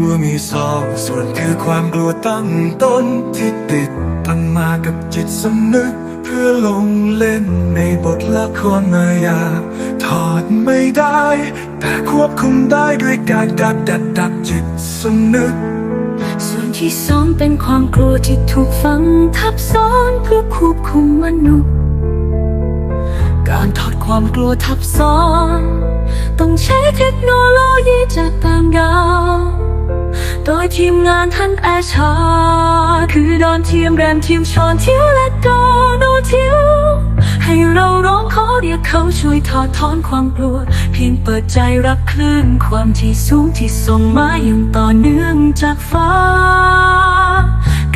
ลัวมีส่วนคือความกลัวตั้งต้นที่ติดตั้งมากับจิตสำนึก เพื่อลงเล่นในบทละครมายา ถอดไม่ได้ แต่ควบคุมได้ด้วยการดัดดัดดัดจิตสำนึก ส่วนที่สองเป็นความกลัวที่ถูกฝังทับซ้อนเพื่อควบคุมมนุษย์ การถอดความกลัวทับซ้อน ต้องใช้เทคโนโลยีจากต่างดาวโดยทีมงานท่านแอชา คือดอนทีมแรมทีมชอนทิวและโดโนทิว ให้เราร้องขอเรียกเขาช่วยถอดถอนความกลัว เพียงเปิดใจรับคลื่นความที่สูงที่ส่งมาอย่างต่อเนื่องจากฟ้า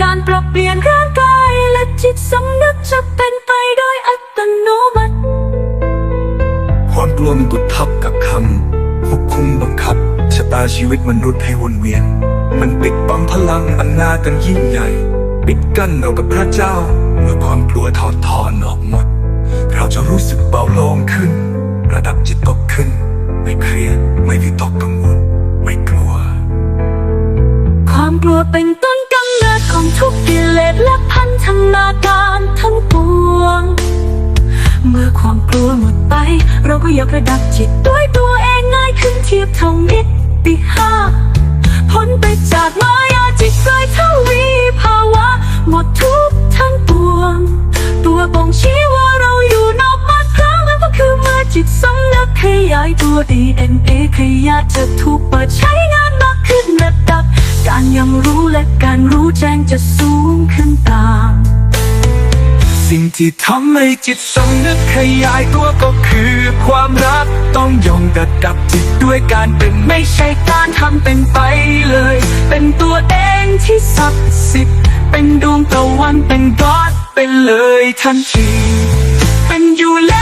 การปรับเปลี่ยนร่างกาย คำควบคุมบังคับชะตาชีวิตมนุษย์ให้วนเวียน มันปิดบังพลังอันนากันยิ่งใหญ่ ปิดกั้นเรากับพระเจ้า เมื่อความกลัวถอดถอนออกหมด เราจะรู้สึกเบาโลงขึ้น ระดับจิตตกขึ้น ไม่เครียดไม่วิตกกังวลไม่กลัว ความกลัวเป็นต้นกำเนิดของทุกกิเลสและพันธนาการทั้งปวง เมื่อความกลัวหมดไป เราก็ยกระดับจิตด้วยตัว ทียบเท่ามิตรปีห้าพ้นไปจากมายาจิตใจทวีภาวะ หมดทุกทั้งปวง ตัวบ่งชี้ว่าเราอยู่นอกมาตราแล้วก็คือเมื่อจิตสำนึกขยายตัว DNA ขยายจะถูกเปิดใช้งานมากขึ้นระดับ การยังรู้และการรู้แจ้งจะสูงขึ้นตาม สิ่งที่ทำให้จิตสำนึกขยายตัวก็คือความรักต้องยอมระดับจิตด้วยการเป็นไม่ใช่การทำเป็นไปเลย เป็นตัวเองที่ศักดิ์สิทธิ์เป็นดวงตะวันเป็นกอดเป็นเลยทันที เป็นอยู่แล้ว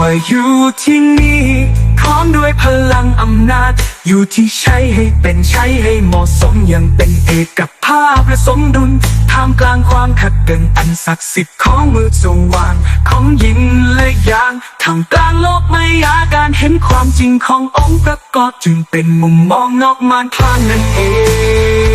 มาอยู่ที่นี่พร้อมด้วยพลังอำนาจ อยู่ที่ใช้ให้เป็นใช้ให้เหมาะสมอย่างเป็นเอกภาพและสมดุลท่ามกลางความขัดเกินอันศักดิ์สิทธิ์ของมือสว่างของยินและยางท่ามกลางโลกไมายาการเห็นความจริงขององค์ประกอบจึงเป็นมุมมองนอกมานพลานนั่นเอง